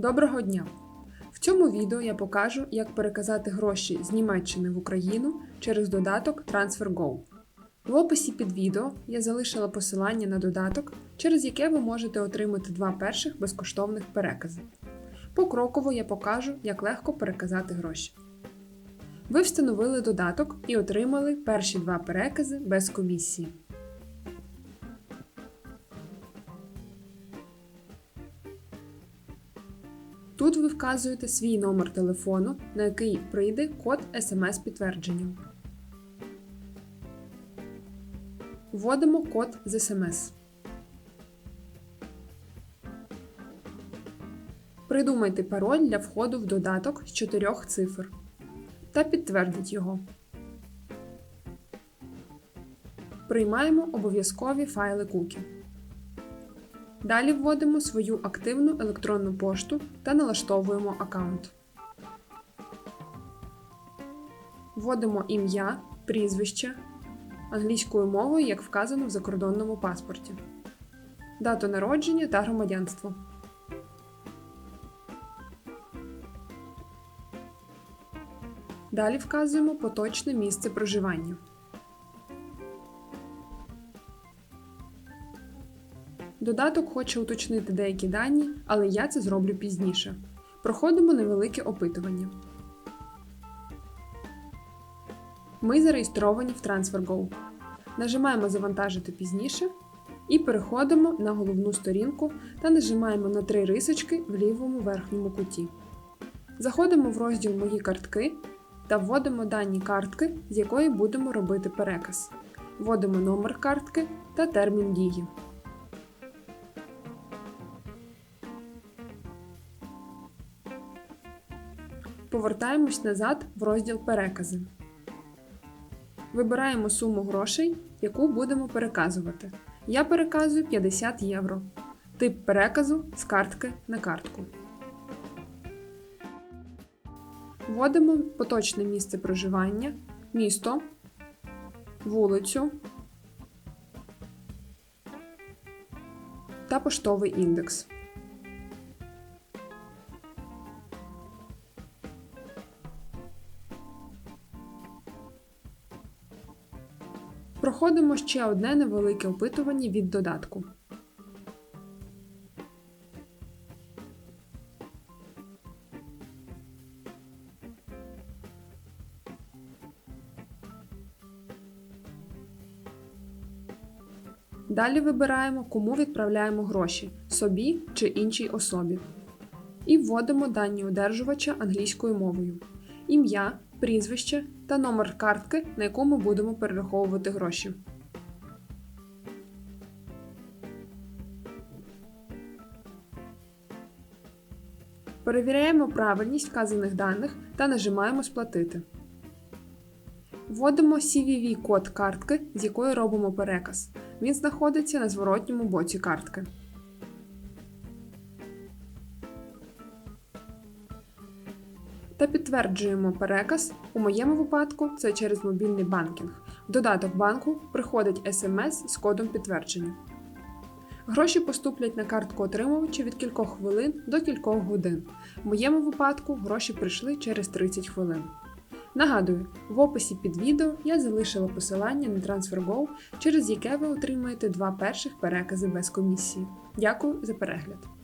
Доброго дня! В цьому відео я покажу, як переказати гроші з Німеччини в Україну через додаток TransferGo. В описі під відео я залишила посилання на додаток, через яке ви можете отримати два перших безкоштовних перекази. Покроково я покажу, як легко переказати гроші. Ви встановили додаток і отримали перші два перекази без комісії. Тут ви вказуєте свій номер телефону, на який прийде код смс-підтвердження. Вводимо код з СМС. Придумайте пароль для входу в додаток з чотирьох цифр та підтвердіть його. Приймаємо обов'язкові файли кукі. Далі вводимо свою активну електронну пошту та налаштовуємо аккаунт. Вводимо ім'я, прізвище англійською мовою, як вказано в закордонному паспорті, дату народження та громадянство. Далі вказуємо поточне місце проживання. Додаток хоче уточнити деякі дані, але я це зроблю пізніше. Проходимо невелике опитування. Ми зареєстровані в TransferGo. Нажимаємо Завантажити пізніше і переходимо на головну сторінку та нажимаємо на три рисочки в лівому верхньому куті. Заходимо в розділ Мої картки та вводимо дані картки, з якої будемо робити переказ. Вводимо номер картки та термін дії. Повертаємось назад в розділ Перекази. Вибираємо суму грошей, яку будемо переказувати. Я переказую 50 євро. Тип переказу з картки на картку. Вводимо поточне місце проживання, місто, вулицю та поштовий індекс. Проходимо ще одне невелике опитування від додатку. Далі вибираємо, кому відправляємо гроші собі чи іншій особі. І вводимо дані одержувача англійською мовою: ім'я, прізвище та номер картки, на яку ми будемо перераховувати гроші. Перевіряємо правильність вказаних даних та нажимаємо Сплатити. Вводимо CVV-код картки, з якої робимо переказ. Він знаходиться на зворотньому боці картки. Та підтверджуємо переказ. У моєму випадку це через мобільний банкінг. Додаток банку приходить смс з кодом підтвердження. Гроші поступлять на картку отримувача від кількох хвилин до кількох годин. В моєму випадку гроші прийшли через 30 хвилин. Нагадую, в описі під відео я залишила посилання на TransferGo, через яке ви отримаєте два перших перекази без комісії. Дякую за перегляд!